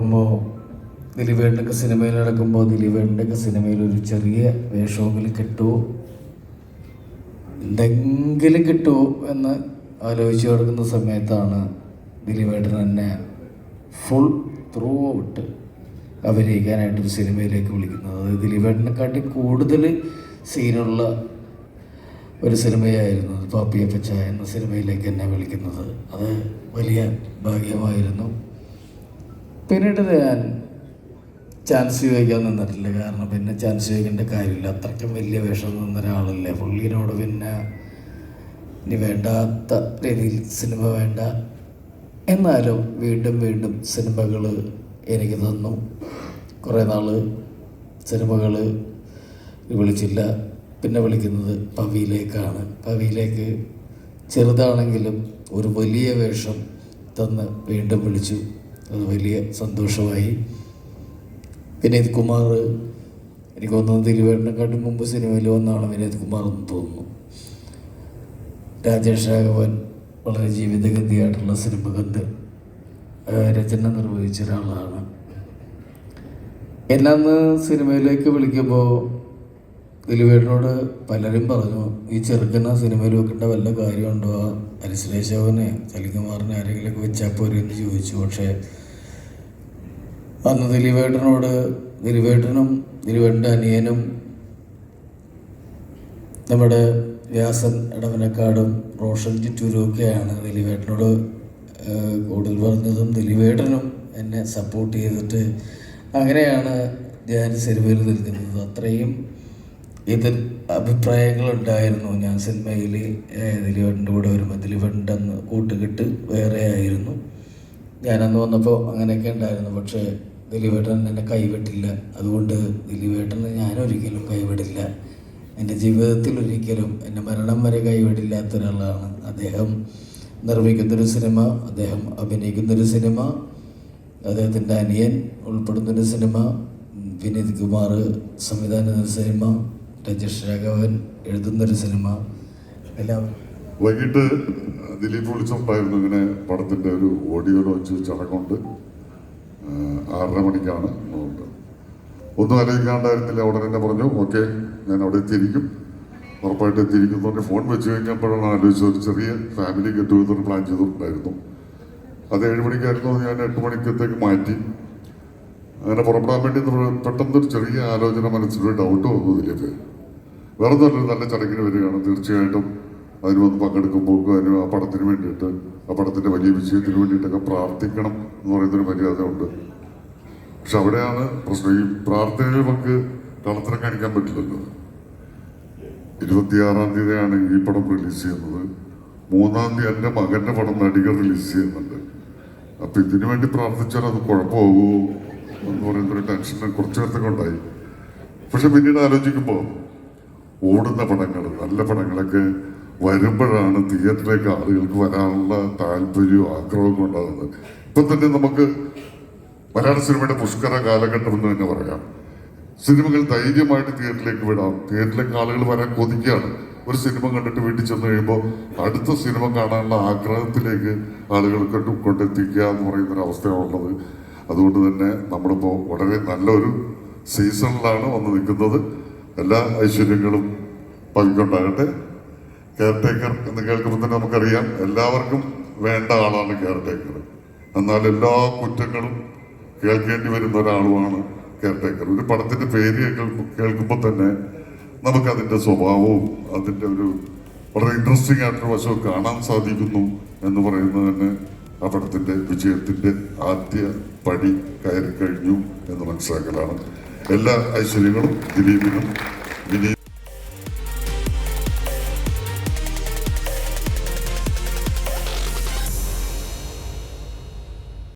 അപ്പോൾ ദിലീപേട്ടനൊക്കെ സിനിമയിൽ നടക്കുമ്പോൾ ദിലീപേട്ടൊക്കെ സിനിമയിൽ ഒരു ചെറിയ വേഷമെങ്കിലും കിട്ടുമോ എന്തെങ്കിലും കിട്ടുമോ എന്ന് ആലോചിച്ച് കിടക്കുന്ന സമയത്താണ് ദിലീപേട്ടൻ തന്നെ ഫുൾ ത്രൂ ഔട്ട് അഭിനയിക്കാനായിട്ടൊരു സിനിമയിലേക്ക് വിളിക്കുന്നത്. അത് ദിലീപേട്ടനെക്കാട്ടി കൂടുതൽ സീനുള്ള ഒരു സിനിമയായിരുന്നു പാപ്പിയപ്പച്ച എന്ന സിനിമയിലേക്ക് എന്നെ വിളിക്കുന്നത്. അത് വലിയ ഭാഗ്യമായിരുന്നു. പിന്നീട് ഞാൻ ചാൻസ് ചോദിക്കാൻ നിന്നിട്ടില്ല. കാരണം പിന്നെ ചാൻസ് ചോദിക്കേണ്ട കാര്യമില്ല. അത്രയ്ക്കും വലിയ വേഷം നിന്ന ഒരാളല്ലേ. പുള്ളിനോട് പിന്നെ ഇനി വേണ്ടാത്ത രീതിയിൽ സിനിമ വേണ്ട. എന്നാലും വീണ്ടും വീണ്ടും സിനിമകൾ എനിക്ക് തന്നു. കുറേ നാൾ സിനിമകൾ വിളിച്ചില്ല. പിന്നെ വിളിക്കുന്നത് പവിയിലേക്കാണ്. പവിയിലേക്ക് ചെറുതാണെങ്കിലും ഒരു വലിയ വേഷം തന്ന് വീണ്ടും വിളിച്ചു. അത് വലിയ സന്തോഷമായി. വിനീത് കുമാർ എനിക്ക് തോന്നുന്നു ദിലീപേട്ടനെക്കാട്ടും മുമ്പ് സിനിമയിൽ വന്നാണ് വിനീത് കുമാർ എന്ന് തോന്നുന്നു. രാജേഷ് രാഘവൻ വളരെ ജീവിതഗതിയായിട്ടുള്ള സിനിമകത്ത് രചന നിർവഹിച്ച ഒരാളാണ്. എന്നെ അന്ന് സിനിമയിലേക്ക് വിളിക്കുമ്പോൾ ദിലീപേട്ടനോട് പലരും പറഞ്ഞു ഈ ചെറുക്കനെ സിനിമയിൽ വെക്കേണ്ട വല്ല കാര്യമുണ്ടോ ആ അരിശ്ലേഷവനെ ചലികുമാറിനെ ആരെങ്കിലുമൊക്കെ വെച്ചാൽ പോരെ എന്ന് ചോദിച്ചു. പക്ഷേ അന്ന് ദിലീപേട്ടനോട് ദിലീപേട്ടനും ദിലീപേട്ടന്റെ അനിയനും നമ്മുടെ വ്യാസൻ ഇടവനക്കാടും റോഷൻ ചിറ്റൂരും ഒക്കെയാണ് ദിലീപേട്ടനോട് കൂടുതൽ പറഞ്ഞതും ദിലീപേട്ടനും എന്നെ സപ്പോർട്ട് ചെയ്തിട്ട് അങ്ങനെയാണ് ഞാൻ സിനിമയിൽ നിൽക്കുന്നത്. അത്രയും ഇതിൽ അഭിപ്രായങ്ങളുണ്ടായിരുന്നു. ഞാൻ സിനിമയിൽ ദിലീപന്റെ കൂടെ വരുമ്പോൾ ദിലീപേട്ടന്റെ അന്ന് കൂട്ടുകെട്ട് വേറെ ആയിരുന്നു. ഞാനന്ന് വന്നപ്പോൾ അങ്ങനെയൊക്കെ ഉണ്ടായിരുന്നു. പക്ഷേ ദിലീപേട്ടൻ എന്നെ കൈവിട്ടില്ല. അതുകൊണ്ട് ദിലീപേട്ടനെ ഞാനൊരിക്കലും കൈവിടില്ല. എന്റെ ജീവിതത്തിൽ ഒരിക്കലും എന്റെ മരണം വരെ കൈവിടില്ലാത്ത ഒരാളാണ് അദ്ദേഹം നിർമ്മിക്കുന്നൊരു സിനിമ അദ്ദേഹം അഭിനയിക്കുന്നൊരു സിനിമ അദ്ദേഹത്തിന്റെ അനിയൻ ഉൾപ്പെടുന്നൊരു സിനിമ വിനീത് കുമാർ സംവിധാനം സിനിമ രാഘവൻ എഴുതുന്നൊരു സിനിമ. എല്ലാം വൈകിട്ട് ദിലീപ് വിളിച്ചുണ്ടായിരുന്നു ഇങ്ങനെ പടത്തിന്റെ ഒരു ഓഡിയോ ലോഞ്ച് ചടങ്ങുണ്ട്. ആ, ആറര മണിക്കാണ് ഒന്നും ആലോചിക്കാണ്ടായിരുന്നില്ല ഉടനെ തന്നെ പറഞ്ഞു. ഓക്കെ ഞാൻ അവിടെ എത്തിയിരിക്കും. ഉറപ്പായിട്ട് എത്തിയിരിക്കും എന്ന് ഫോൺ വെച്ച് കഴിഞ്ഞപ്പോഴാണ് ആലോചിച്ചത്. ഒരു ചെറിയ ഫാമിലി ഗെറ്റ് ടുഗദർ പ്ലാൻ ചെയ്തിട്ടുണ്ടായിരുന്നു. അത് ഏഴ് മണിക്കായിരുന്നു. ഞാൻ എട്ട് മണിക്കത്തേക്ക് മാറ്റി. അങ്ങനെ പുറപ്പെടാൻ വേണ്ടി പെട്ടെന്നൊരു ചെറിയ ആലോചന മനസ്സിലൊരു ഡൗട്ട് വന്നു ഇതിലേക്ക് വേറെ നല്ലൊരു നല്ല ചടങ്ങിന് വരികയാണ്. തീർച്ചയായിട്ടും അതിന് വന്ന് പങ്കെടുക്കുമ്പോൾ അതിന് ആ പടത്തിന് വേണ്ടിയിട്ട് ആ പടത്തിന്റെ വലിയ വിജയത്തിന് വേണ്ടിയിട്ടൊക്കെ പ്രാർത്ഥിക്കണം എന്ന് പറയുന്നൊരു മര്യാദ ഉണ്ട്. പക്ഷെ അവിടെയാണ് പ്രശ്നം. ഈ പ്രാർത്ഥനയിൽ നമുക്ക് കളത്തിനെ കാണിക്കാൻ പറ്റില്ലല്ലോ. ഇരുപത്തിയാറാം തീയതിയാണ് ഈ പടം റിലീസ് ചെയ്യുന്നത്. മൂന്നാം തീയതി എന്റെ മകന്റെ പടം നടികൾ റിലീസ് ചെയ്യുന്നുണ്ട്. അപ്പം ഇതിനു വേണ്ടി പ്രാർത്ഥിച്ചാൽ അത് കുഴപ്പമാകുമോ? എന്ന് പറയുന്ന ഒരു ടെൻഷൻ കുറച്ചു നേരത്തൊക്കെ ഉണ്ടായി. പക്ഷെ പിന്നീട് ആലോചിക്കുമ്പോൾ ഓടുന്ന പടങ്ങൾ നല്ല പടങ്ങളൊക്കെ വരുമ്പോഴാണ് തിയേറ്ററിലേക്ക് ആളുകൾക്ക് വരാനുള്ള താല്പര്യവും ആഗ്രഹവും ഉണ്ടാകുന്നത്. ഇപ്പൊ തന്നെ നമുക്ക് മലയാള സിനിമയുടെ പുഷ്കര കാലഘട്ടം എന്ന് തന്നെ പറയാം. സിനിമകൾ ധൈര്യമായിട്ട് തിയേറ്ററിലേക്ക് വിടാം. തിയേറ്ററിലേക്ക് ആളുകൾ വരാൻ കൊതിക്കുകയാണ്. ഒരു സിനിമ കണ്ടിട്ട് വീട്ടിൽ ചെന്ന് കഴിയുമ്പോൾ അടുത്ത സിനിമ കാണാനുള്ള ആഗ്രഹത്തിലേക്ക് ആളുകൾ കൊണ്ട് കൊണ്ടെത്തിക്കുക എന്ന് പറയുന്നൊരവസ്ഥയാണുള്ളത്. അതുകൊണ്ട് തന്നെ നമ്മളിപ്പോൾ വളരെ നല്ലൊരു സീസണിലാണ് വന്ന് നിൽക്കുന്നത്. എല്ലാ ഐശ്വര്യങ്ങളും പങ്കുണ്ടാകട്ടെ. കെയർ ടേക്കർ എന്ന് കേൾക്കുമ്പോൾ തന്നെ നമുക്കറിയാം എല്ലാവർക്കും വേണ്ട ആളാണ് കെയർ ടേക്കർ എന്നാൽ എല്ലാ കുറ്റങ്ങളും കേൾക്കേണ്ടി വരുന്ന ഒരാളുമാണ് കെയർ ടേക്കർ ഒരു പടത്തിന്റെ പേര് കേൾക്കുമ്പോൾ തന്നെ നമുക്കതിന്റെ സ്വഭാവവും അതിന്റെ ഒരു വളരെ ഇൻട്രസ്റ്റിംഗ് ആയിട്ടൊരു വശവും കാണാൻ സാധിക്കുന്നു എന്ന് പറയുന്നത് തന്നെ ആ വിജയത്തിന്റെ ആദ്യ പടി കയറി കഴിഞ്ഞു എന്ന് മനസ്സിലാക്കലാണ്. എല്ലാ ഐശ്വര്യങ്ങളും ദിലീപിനും വിനീത്